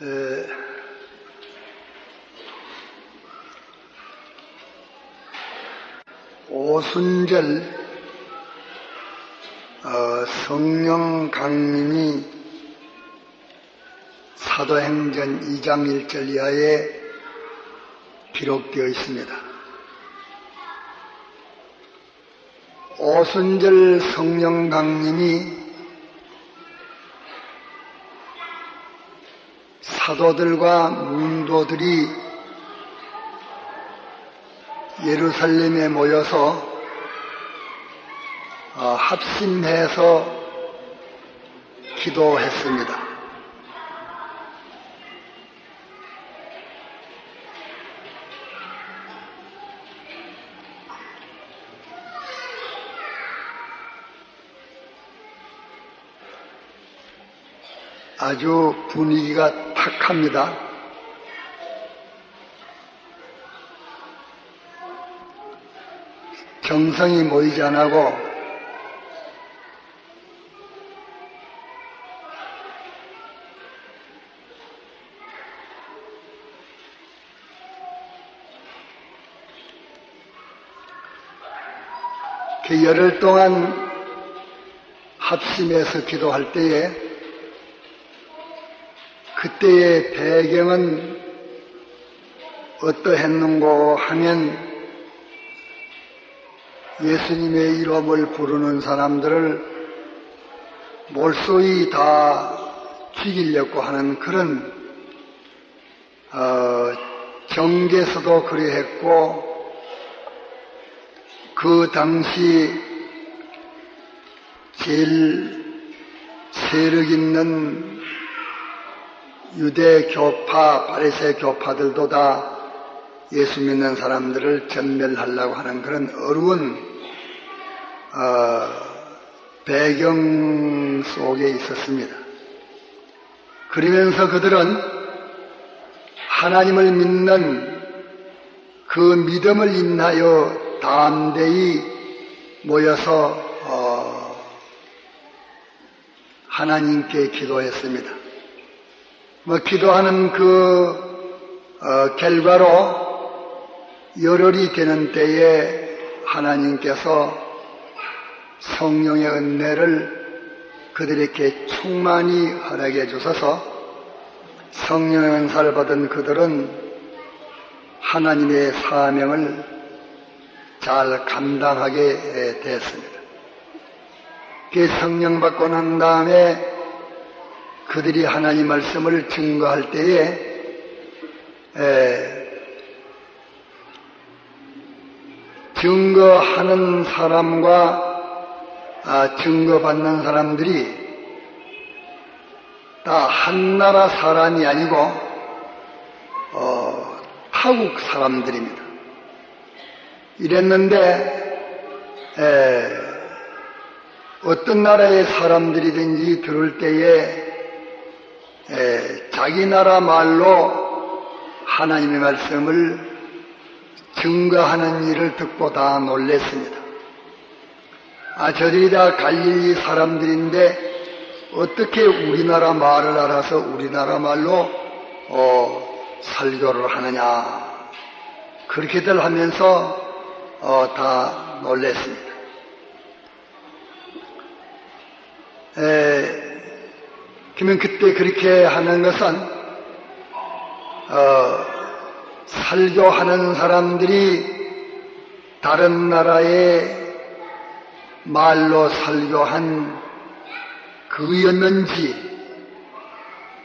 에, 오순절 어, 성령 강림이 사도행전 2장 1절 이하에 기록되어 있습니다. 오순절 성령 강림이 사도들과 문도들이 예루살렘에 모여서 어, 합심해서 기도했습니다. 아주 분위기가 탁합니다. 정성이 모이지 않고 그 열흘 동안 합심해서 기도할 때에 그때의 배경은 어떠했는고 하면 예수님의 이름을 부르는 사람들을 몰소히 다 죽이려고 하는 그런 어, 정계에서도 그리했고 그 당시 제일 세력 있는 유대 교파, 바리새 교파들도 다 예수 믿는 사람들을 전멸하려고 하는 그런 어려운 어, 배경 속에 있었습니다. 그러면서 그들은 하나님을 믿는 그 믿음을 인하여 담대히 모여서 어, 하나님께 기도했습니다. 뭐 기도하는 그 어, 결과로 열흘이 되는 때에 하나님께서 성령의 은혜를 그들에게 충만히 허락해 주셔서 성령의 은사를 받은 그들은 하나님의 사명을 잘 감당하게 됐습니다. 그 성령 받고 난 다음에 그들이 하나님 말씀을 증거할 때에 에, 증거하는 사람과 아, 증거받는 사람들이 다 한 나라 사람이 아니고 어, 타국 사람들입니다. 이랬는데 에, 어떤 나라의 사람들이든지 들을 때에 에, 자기 나라 말로 하나님의 말씀을 증거하는 일을 듣고 다 놀랬습니다. 아, 저들이 다 갈릴리 사람들인데 어떻게 우리나라 말을 알아서 우리나라 말로 어, 설교를 하느냐 그렇게들 하면서 어, 다 놀랬습니다. 에, 그러면 그때 그렇게 하는 것은 어, 설교하는 사람들이 다른 나라의 말로 설교한 그였는지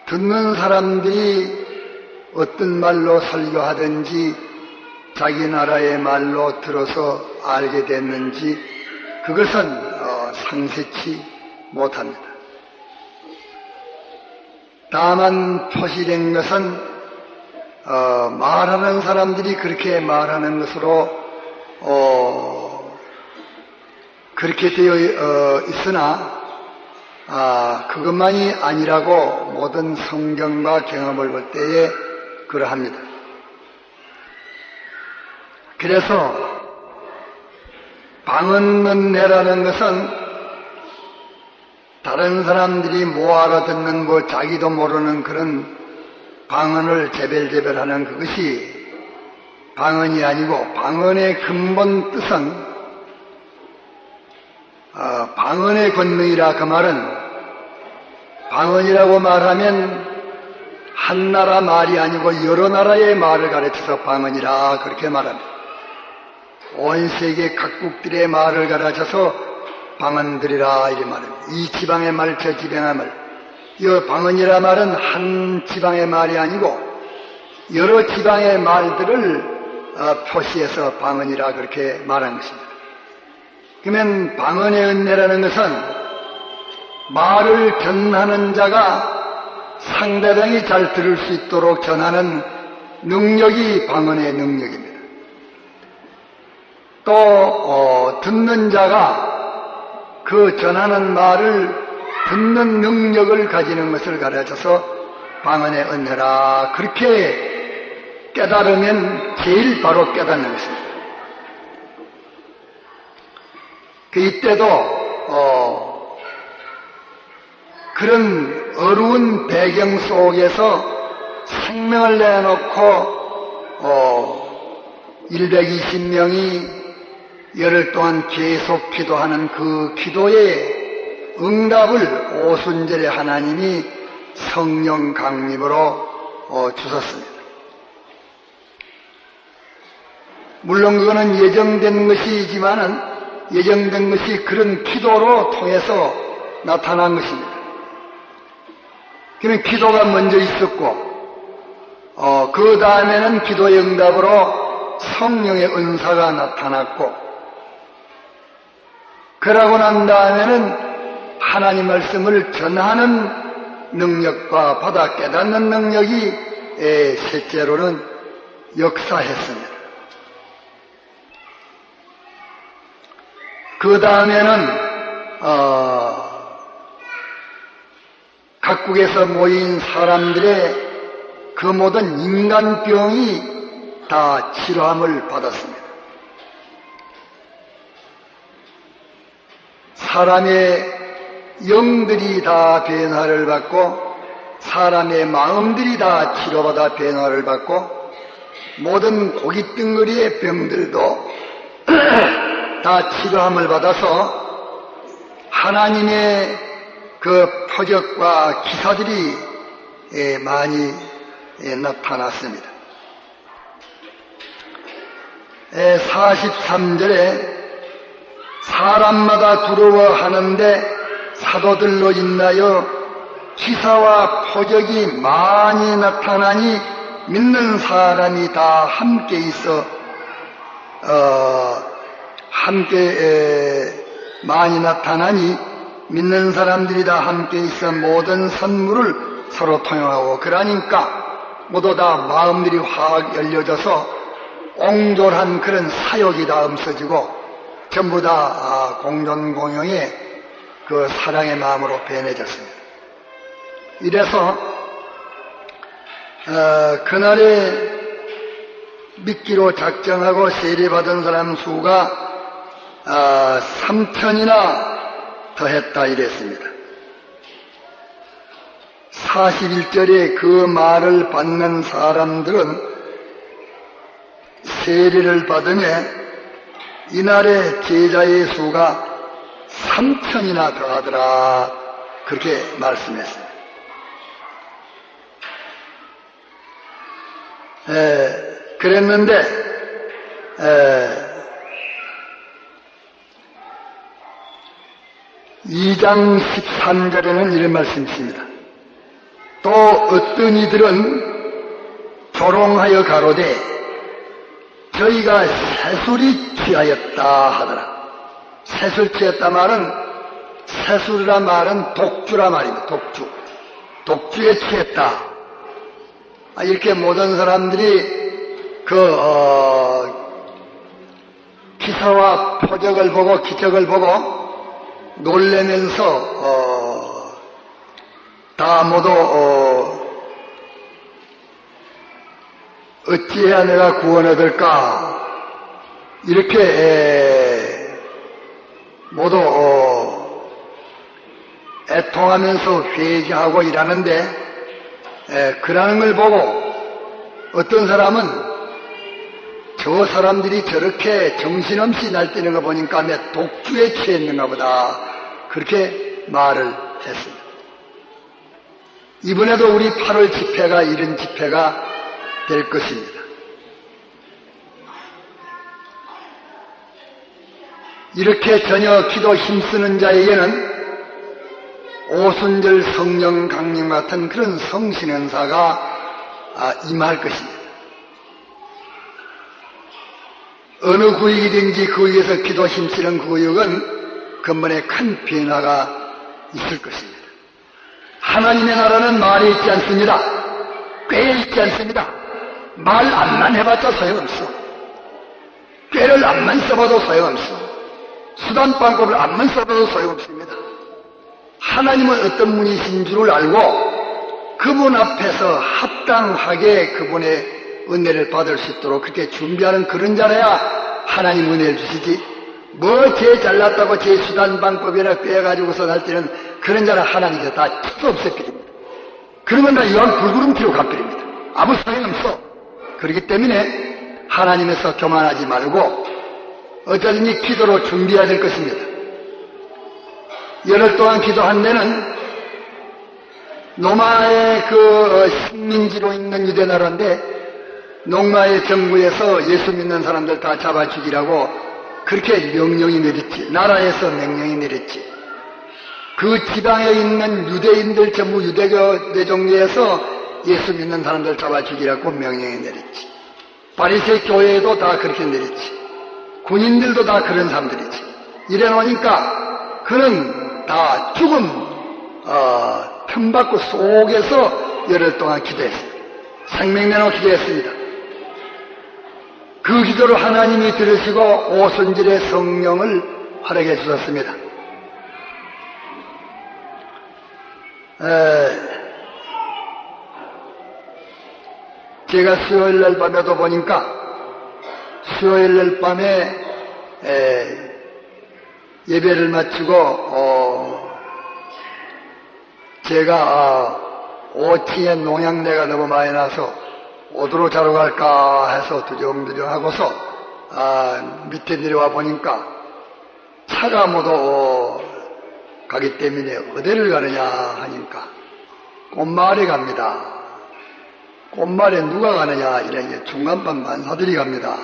듣는 사람들이 어떤 말로 설교하든지 자기 나라의 말로 들어서 알게 됐는지 그것은 어, 상세치 못합니다. 다만 표시된 것은 어, 말하는 사람들이 그렇게 말하는 것으로 어, 그렇게 되어 어, 있으나 아, 그것만이 아니라고 모든 성경과 경험을 볼 때에 그러합니다. 그래서 방언문내라는 것은 다른 사람들이 뭐 알아듣는 거 자기도 모르는 그런 방언을 재별재별하는 그것이 방언이 아니고 방언의 근본 뜻은 어, 방언의 권능이라 그 말은 방언이라고 말하면 한 나라 말이 아니고 여러 나라의 말을 가르쳐서 방언이라 그렇게 말합니다. 온 세계 각국들의 말을 가르쳐서 방언들이라 이렇게 말합니다. 이 지방의 말, 저 지방의 말. 이 방언이라 말은 한 지방의 말이 아니고 여러 지방의 말들을 어, 표시해서 방언이라 그렇게 말한 것입니다. 그러면 방언의 은혜라는 것은 말을 전하는 자가 상대방이 잘 들을 수 있도록 전하는 능력이 방언의 능력입니다. 또 어, 듣는 자가 그 전하는 말을 듣는 능력을 가지는 것을 가르쳐서 방언의 은혜라 그렇게 깨달으면 제일 바로 깨닫는 것입니다. 그 이때도 어, 그런 어려운 배경 속에서 생명을 내놓고 어, 120명이 열흘 동안 계속 기도하는 그 기도의 응답을 오순절에 하나님이 성령 강림으로 어, 주셨습니다. 물론 그거는 예정된 것이지만은 예정된 것이 그런 기도로 통해서 나타난 것입니다. 그러면 기도가 먼저 있었고, 어, 그 다음에는 기도의 응답으로 성령의 은사가 나타났고, 그러고 난 다음에는 하나님 말씀을 전하는 능력과 받아 깨닫는 능력이 에, 셋째로는 역사했습니다. 그 다음에는 어, 각국에서 모인 사람들의 그 모든 인간병이 다 치료함을 받았습니다. 사람의 영들이 다 변화를 받고 사람의 마음들이 다 치료받아 변화를 받고 모든 고깃덩어리의 병들도 다 치료함을 받아서 하나님의 그 표적과 기사들이 예, 많이 예, 나타났습니다. 43절에 사람마다 두려워하는데 사도들로 인하여 기사와 표적이 많이 나타나니 믿는 사람이 다 함께 있어 어, 함께 에, 많이 나타나니 믿는 사람들이 다 함께 있어 모든 선물을 서로 통용하고 그러니까 모두 다 마음들이 확 열려져서 옹졸한 그런 사욕이 다 없어지고 전부 다 아, 공존 공용의 그 사랑의 마음으로 변해졌습니다. 이래서 어, 그날에 믿기로 작정하고 세례받은 사람 수가 아, 3천이나 더했다 이랬습니다. 41절에 그 말을 받는 사람들은 세례를 받으며 이날의 제자의 수가 3천이나 더하더라 그렇게 말씀했어요. 에, 그랬는데 에, 2장 13절에는 이런 말씀이 있습니다. 또 어떤 이들은 조롱하여 가로되 저희가 새술이 취하였다 하더라. 새술 취했다 말은 새술이라 말은 독주라 말입니다. 독주. 독주에 취했다. 아, 이렇게 모든 사람들이 그 어, 기사와 표적을 보고 기적을 보고 놀래면서 어, 다 모두 어, 어찌해야 내가 구원 얻을까 이렇게 에, 모두 어, 애통하면서 회개하고 일하는데 에, 그러는 걸 보고 어떤 사람은 저 사람들이 저렇게 정신없이 날뛰는 거 보니까 내 독주에 취했는가 보다. 그렇게 말을 했습니다. 이번에도 우리 8월 집회가 이런 집회가 될 것입니다. 이렇게 전혀 기도 힘쓰는 자에게는 오순절 성령 강림 같은 그런 성신연사가 아, 임할 것입니다. 어느 구역이든지 그 구역에서 기도 힘쓰는 그 구역은 근본에 큰 변화가 있을 것입니다. 하나님의 나라는 말이 있지 않습니다. 꽤 있지 않습니다. 말 암만 해봤자 소용없어. 꾀를 암만 써봐도 소용없어. 수단 방법을 암만 써봐도 소용없습니다. 하나님은 어떤 분이신 줄을 알고 그분 앞에서 합당하게 그분의 은혜를 받을 수 있도록 그렇게 준비하는 그런 자라야 하나님 은혜를 주시지 뭐 제 잘났다고 제 수단 방법이나 꿰가지고서 날 때는 그런 자는 하나님께서 다 치도 없애버립니다. 그러면 다 이왕 불구름키로 가버립니다. 아무 소용 없어. 그렇기 때문에 하나님에서 교만하지 말고 어쩌든지 기도로 준비해야 될 것입니다. 열흘 동안 기도한 데는 노마의 그 어, 식민지로 있는 유대 나라인데 농마의 정부에서 예수 믿는 사람들 다 잡아 죽이라고 그렇게 명령이 내렸지. 나라에서 명령이 내렸지. 그 지방에 있는 유대인들 전부 유대교 대종교에서 예수 믿는 사람들 잡아 죽이라고 명령이 내렸지. 바리새 교회에도 다 그렇게 내렸지. 군인들도 다 그런 사람들이지. 이래 놓으니까 그는 다 죽음 어, 틈바구 속에서 열흘 동안 기도했습니다. 생명 내놓고 기도했습니다. 그 기도를 하나님이 들으시고 오순절의 성령을 활약해 주셨습니다. 에, 제가 수요일 날 밤에도 보니까 수요일 날 밤에 에, 예배를 마치고 어, 제가 아, 5층에 농약내가 너무 많이 나서 어디로 자러 갈까 해서 두정두정 하고서 아, 밑에 내려와 보니까 차가 모두 어, 가기 때문에 어디를 가느냐 하니까 꽃마을에 갑니다. 꽃마을에 누가 가느냐 이래 중간반 반사들이 갑니다.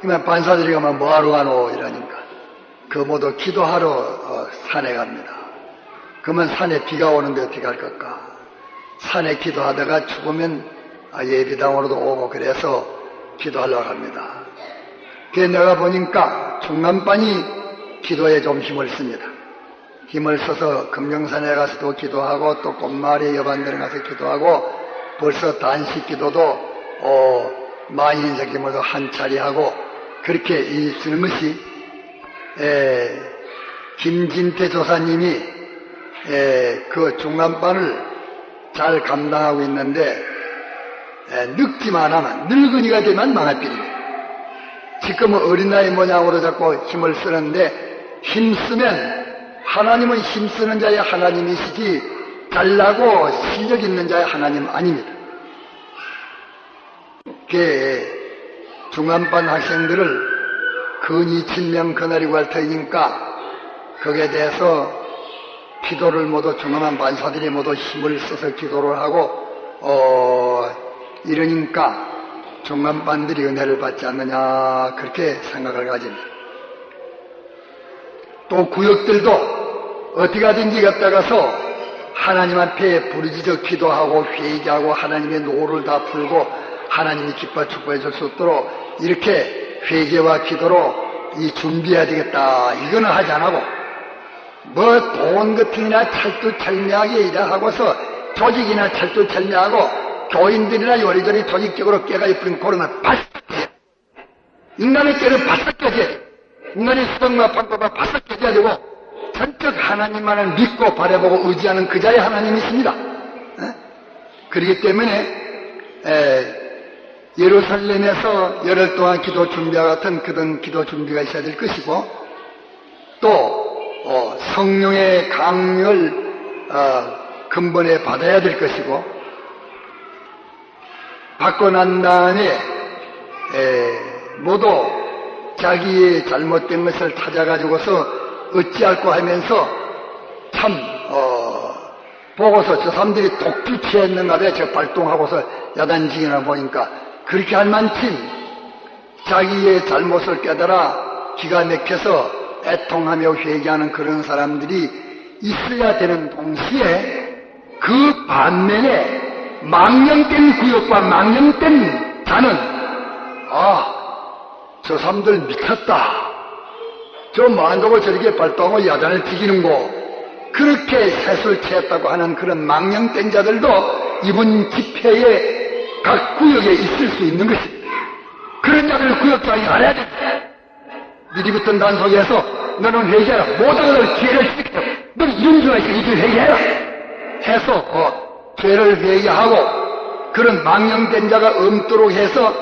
그러면 반사들이 가면 뭐하러 가노 이러니까 그 모두 기도하러 어, 산에 갑니다. 그러면 산에 비가 오는데 어떻게 할 걸까? 산에 기도하다가 죽으면 아, 예비당으로도 오고 그래서 기도하려고 합니다. 그래 내가 보니까 중남반이 기도에 좀 힘을 씁니다. 힘을 써서 금경산에 가서도 기도하고 또 꽃마을에 여반들에 가서 기도하고 벌써 단식 기도도 어, 만인적임으로 한 차례 하고 그렇게 이 것이 에, 김진태 조사님이 에, 그 중간반을 잘 감당하고 있는데 에, 늙기만 하면 늙은이가 되면 망할필입니다. 지금은 어린 나이 모양으로 자꾸 힘을 쓰는데 힘쓰면 하나님은 힘쓰는 자의 하나님이시지 잘나고 실력 있는 자의 하나님 아닙니다. 그 중간반 학생들을 근 2천명 그날이고 할 터이니까 거기에 대해서 기도를 모두 중간반 반사들이 모두 힘을 써서 기도를 하고 어 이러니까 중간반들이 은혜를 받지 않느냐 그렇게 생각을 가집니다. 또 구역들도 어떻게 하든지 갔다 가서 하나님 앞에 부르짖어 기도하고 회개하고 하나님의 노를 다 풀고 하나님이 기뻐 축복해 줄 수 있도록 이렇게 회개와 기도로 이 준비해야 되겠다. 이거는 하지 안 하고 뭐 돈 같은 이나 찰뚜찰미하게 일하 하고서 조직이나 찰뚜찰미하고 교인들이나 요리조리 조직적으로 깨가 입힌 그러면 바싹 깨 인간의 깨는 바싹 돼. 인간의 수동과 방법은 바싹 깨져야 되고 전적 하나님만을 믿고 바라보고 의지하는 그 자의 하나님이 있습니다. 에? 그렇기 때문에 에, 예루살렘에서 열흘 동안 기도 준비와 같은 그런 기도 준비가 있어야 될 것이고 또 어, 성령의 강을 어, 근본에 받아야 될 것이고 받고 난 다음에 에, 모두 자기의 잘못된 것을 찾아가지고서 어찌할까 하면서 참 어, 보고서 저 사람들이 독주 취했는가 봐저 발동하고서 야단지기나 보니까 그렇게 할 만큼 자기의 잘못을 깨달아 기가 막혀서 애통하며 회개하는 그런 사람들이 있어야 되는 동시에 그 반면에 망령된 구역과 망령된 자는 아, 저 사람들 미쳤다. 저 만독을 저렇게 발동하고 야단을 튀기는 거 그렇게 새술 취했다고 하는 그런 망령된 자들도 이번 집회에 각 구역에 있을 수 있는 것입니다. 그런 자들을 구역장이 알아야 돼. 미리부터 단속해서 너는 회개해라. 모든 걸 기회를 시켜. 너는 이런 수가 있어. 이들 회개해라. 해서 어, 죄를 회개하고 그런 망령된 자가 없도록 해서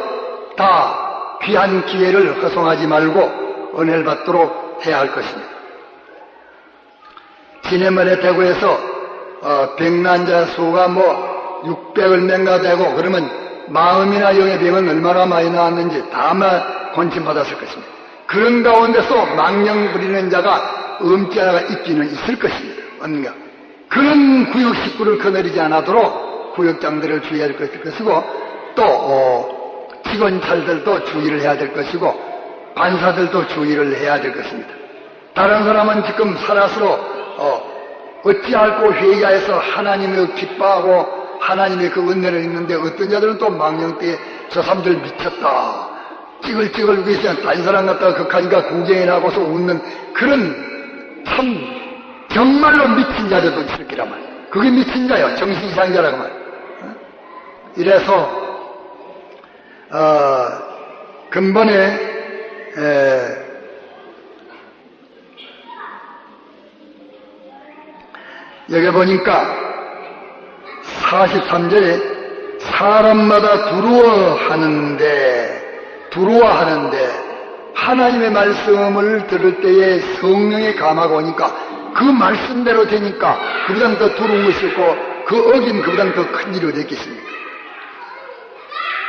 다 귀한 기회를 허송하지 말고 은혜를 받도록 해야 할 것입니다. 지난번에 대구에서 어, 병난자 수가 뭐 600을 맹가 되고 그러면 마음이나 영의 병은 얼마나 많이 나왔는지 다 아마 권침받았을 것입니다. 그런 가운데서 망령 부리는 자가 하나가 있기는 있을 것입니다. 언가 그런 구역 식구를 거느리지 않도록 구역장들을 될 것이고 또 어, 직원찰들도 주의를 해야 될 것이고 반사들도 주의를 해야 될 것입니다. 다른 사람은 지금 살아서로 어, 어찌할고 회개해서 하나님을 기뻐하고 하나님의 그 은혜를 있는데 어떤 자들은 또 망령 때에 저 사람들 미쳤다. 찌글찌글 웃고 있으면 다른 사람 갖다가 극하니까 구경이 나고서 웃는 그런 참 정말로 미친 자들도 있을 거란 말. 그게 미친 자요. 정신 이상 자라고 말. 어? 이래서 어, 근본에 에, 여기 보니까 43절에 사람마다 두려워하는데 두려워하는데 하나님의 말씀을 들을 때에 성령의 감화가 오니까 그 말씀대로 되니까 그보다 더 두려운 것이 없고 그 어긴 그보다 더큰 일이 어디 있겠습니까?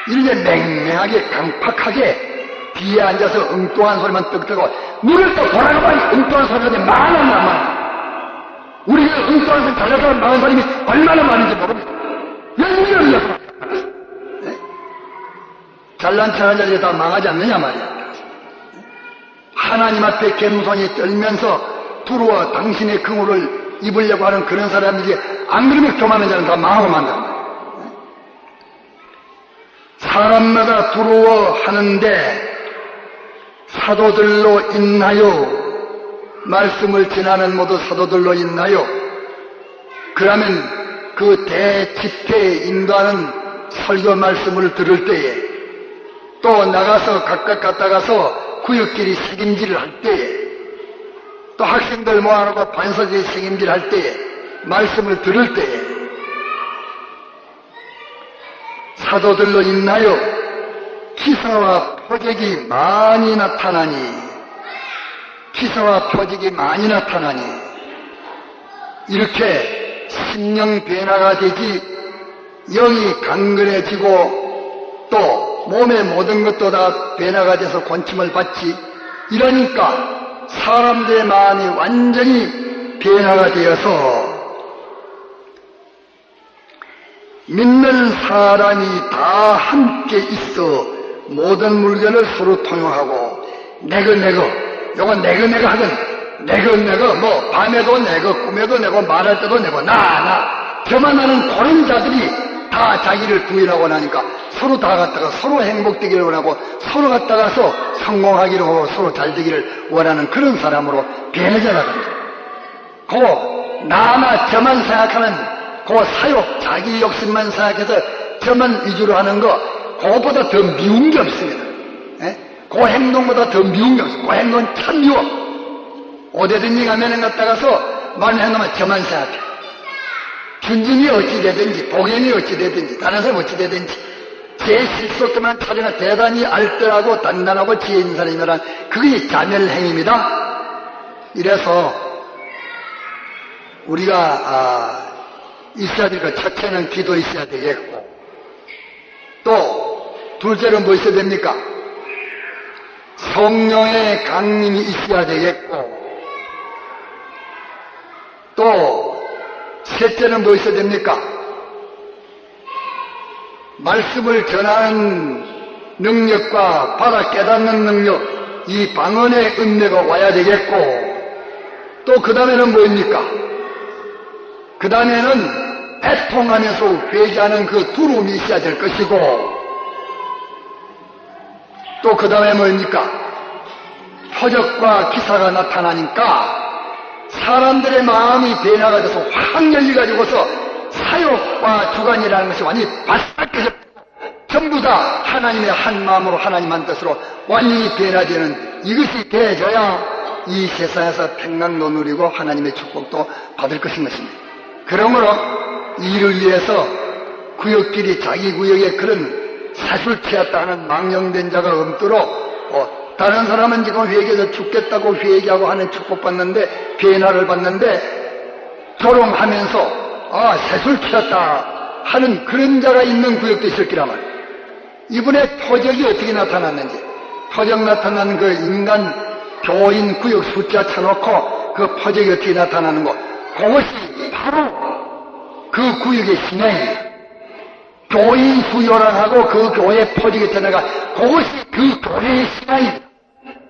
이렇게 맹맹하게 강팍하게 뒤에 앉아서 엉뚱한 소리만 떡떡하고 눈을 또 돌아가봐니 엉뚱한 소리가 많아 많아 우리가 엉뚱한 소리 잘나서 많은 사람이 얼마나 많은지 모릅니다. 열명이야? 네? 잘난 척한 자리에 다 망하지 않느냐 말이야. 하나님 앞에 겸손히 떨면서 두루와 당신의 긍우를 입으려고 하는 그런 사람들이 안 그러면 교만한 자는 다 망하고 만다. 사람마다 두려워하는데 사도들로 있나요? 말씀을 전하는 모두 사도들로 있나요? 그러면 그 대집회에 인도하는 설교 말씀을 들을 때에 또 나가서 각각 갔다 가서 구역끼리 책임질을 할 때에 또 학생들 모아놓고 반석에 책임질 할 때에 말씀을 들을 때에 사도들로 있나요? 기사와 표적이 많이 나타나니 기사와 표적이 많이 나타나니 이렇게 심령 변화가 되지 영이 강건해지고 또 몸의 모든 것도 다 변화가 돼서 권침을 받지 이러니까 사람들의 마음이 완전히 변화가 되어서 믿는 사람이 다 함께 있어 모든 물건을 서로 통용하고 내거 내거. 요건 내거 내거 하건 내거 내거. 뭐 밤에도 내거 꿈에도 내고 말할 때도 내고. 나 나. 저만 하는 그런 자들이 다 자기를 부인하고 나니까 서로 다 갖다가 서로 행복되기를 원하고 서로 갖다가서 성공하기를 하고 서로 잘 되기를 원하는 그런 사람으로 변해져 나간다. 그 나나 저만 생각하는 그 사욕, 자기 욕심만 생각해서 저만 위주로 하는 거, 그것보다 더 미운 게 없습니다. 예? 그 행동보다 더 미운 게 없어요. 그 행동은 참 미워. 어디든지 가면은 갔다가서 행동은 저만 생각해. 균진이 어찌 되든지, 복연이 어찌 되든지, 다른 사람 어찌 되든지, 제 실속도만 찾으면 대단히 알뜰하고 단단하고 지혜 있는 사람이란 그게 자멸행입니다. 이래서 우리가 아, 있어야 될 것. 첫째는 기도 있어야 되겠고, 또, 둘째는 뭐 있어야 됩니까? 성령의 강림이 있어야 되겠고, 또, 셋째는 뭐 있어야 됩니까? 말씀을 전하는 능력과 받아 깨닫는 능력, 이 방언의 은혜가 와야 되겠고, 또 그 다음에는 뭐입니까? 그 다음에는 애통하면서 회개하는 그 두려움이 있어야 될 것이고, 또 그 다음에 뭐입니까? 표적과 기사가 나타나니까 사람들의 마음이 변화가 돼서 확 열려가지고서 사역과 주관이라는 것이 완전히 바싹해져 전부 다 하나님의 한 마음으로 하나님 한 뜻으로 완전히 변화되는 이것이 되어져야 이 세상에서 평강도 누리고 하나님의 축복도 받을 것인 것입니다. 그러므로 이를 위해서 구역끼리 자기 구역에 그런 사술 취했다는 망령된 자가 없도록 어, 다른 사람은 지금 회개해서 죽겠다고 회개하고 하는 축복받는데 변화를 받는데 조롱하면서 아 사술 취했다 하는 그런 자가 있는 구역도 있을 기라 말이에요. 이분의 표적이 어떻게 나타났는지 표적 나타나는 그 인간 교인 구역 숫자 쳐놓고 그 표적이 어떻게 나타나는 거 그것이 바로 그 구역의 신앙이에요. 교인 수요란하고 그 교회 포직이 되나가 그것이 그 교회의 신앙이다.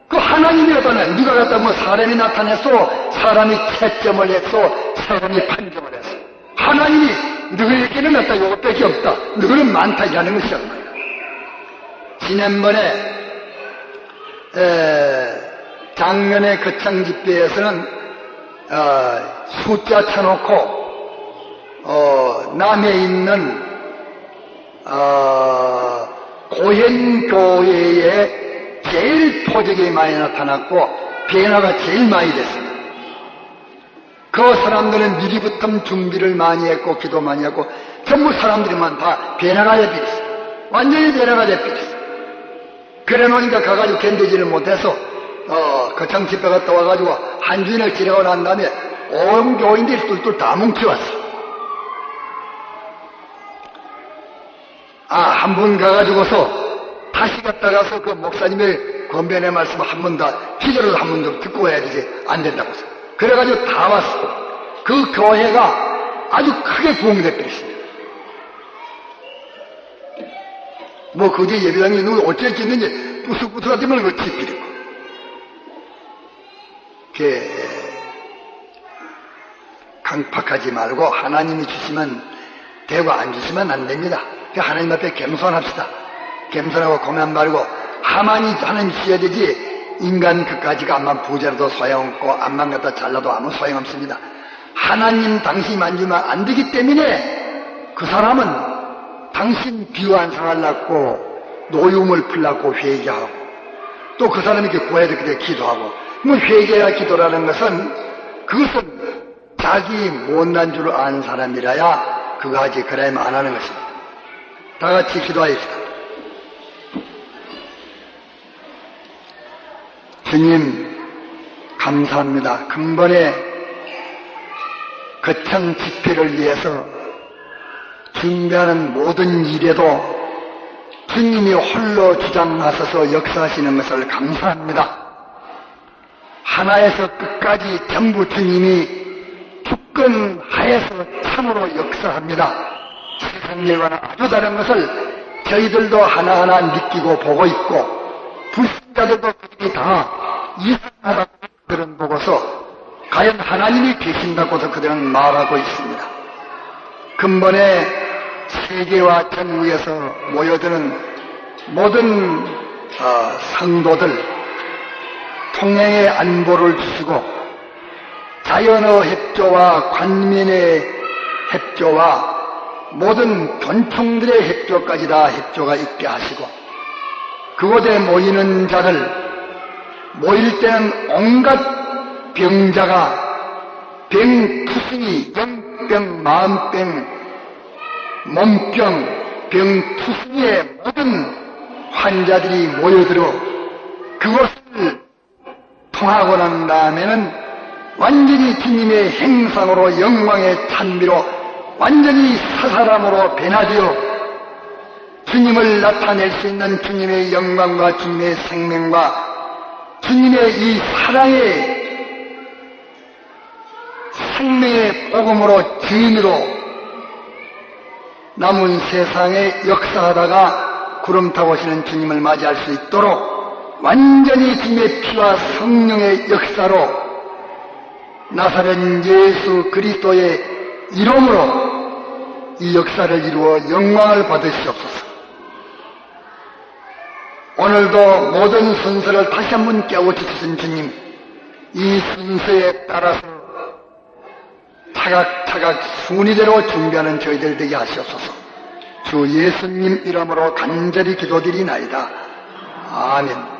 그 하나님이 어떠냐? 누가 갖다 뭐 사람이 나타냈어? 사람이 채점을 했어? 사람이 판정을 했어? 하나님이 너에게는 없다, 요것밖에 없다. 너는 많다, 하는 말이야. 지난번에, 에, 작년의 거창 집회에서는, 어, 숫자 쳐놓고, 어, 남해 있는 어, 고현교회에 제일 표적이 많이 나타났고 변화가 제일 많이 됐습니다. 그 사람들은 미리부터 준비를 많이 했고 기도 많이 했고 전부 사람들이만 다 변화가 돼버렸어. 완전히 변화가 돼버렸어. 그래 놓으니까 가가지고 견디지를 못해서 어, 거창 집회 갔다 와가지고 한 주인을 지내고 난 다음에 온 교인들이 뚫뚫 다 뭉쳐왔어. 아, 한 번 가가지고서 다시 갔다 가서 그 목사님의 권변의 말씀 한 번 더, 기도를 한번 더 듣고 와야 되지. 안 된다고 해서. 그래가지고 다 왔어. 그 교회가 아주 크게 부흥돼 버렸습니다. 뭐, 그제 예배당에 누구 어쩔 수 있는지 뿌슬뿌슬하지만 그 지피리고. 그, 강팍하지 말고 하나님이 주시면 되고 안 주시면 안 됩니다. 그 하나님 앞에 겸손합시다. 겸손하고 고만 말고 하만이 하나님 주셔야 되지 인간 그까지가 암만 부자라도 소용없고 암만 갖다 잘라도 아무 소용없습니다. 하나님 당신이 만지면 안 되기 때문에 그 사람은 당신 비유한 상을 낳고 노움을 풀라고 회개하고 또 그 사람에게 구해야 될때 기도하고 뭐 회개와 기도라는 것은 그것은 자기 못난 줄 아는 사람이라야 그거 하지 그래야만 안 하는 것입니다. 다 같이 기도하십시다. 주님, 감사합니다. 근본에 거창 집회를 위해서 준비하는 모든 일에도 주님이 홀로 주장하셔서 역사하시는 것을 감사합니다. 하나에서 끝까지 전부 주님이 주권 하에서 참으로 역사합니다. 일과는 아주 다른 것을 저희들도 하나하나 느끼고 보고 있고 불신자들도 다 이상하다고 그들은 보고서 과연 하나님이 계신다고도 그들은 말하고 있습니다. 근본에 세계와 전국에서 모여드는 모든 어, 상도들 통행의 안보를 주시고 자연의 협조와 관민의 협조와 모든 권총들의 협조까지 다 협조가 있게 하시고 그곳에 모이는 자들 모일 때는 온갖 병자가 병 투승이 영병, 마음병, 몸병, 병 투승의 모든 환자들이 모여들어 그것을 통하고 난 다음에는 완전히 주님의 행상으로 영광의 찬미로 완전히 사사람으로 변화되어 주님을 나타낼 수 있는 주님의 영광과 주님의 생명과 주님의 이 사랑의 생명의 복음으로 주인으로 남은 세상에 역사하다가 구름 타고 오시는 주님을 맞이할 수 있도록 완전히 주님의 피와 성령의 역사로 나사렛 예수 그리스도의 이름으로 이 역사를 이루어 영광을 받으시옵소서. 오늘도 모든 순서를 다시 한번 깨우쳐 주신 주님, 이 순서에 따라서 차각차각 순위대로 준비하는 저희들 되게 하시옵소서. 주 예수님 이름으로 간절히 기도드리나이다. 아멘.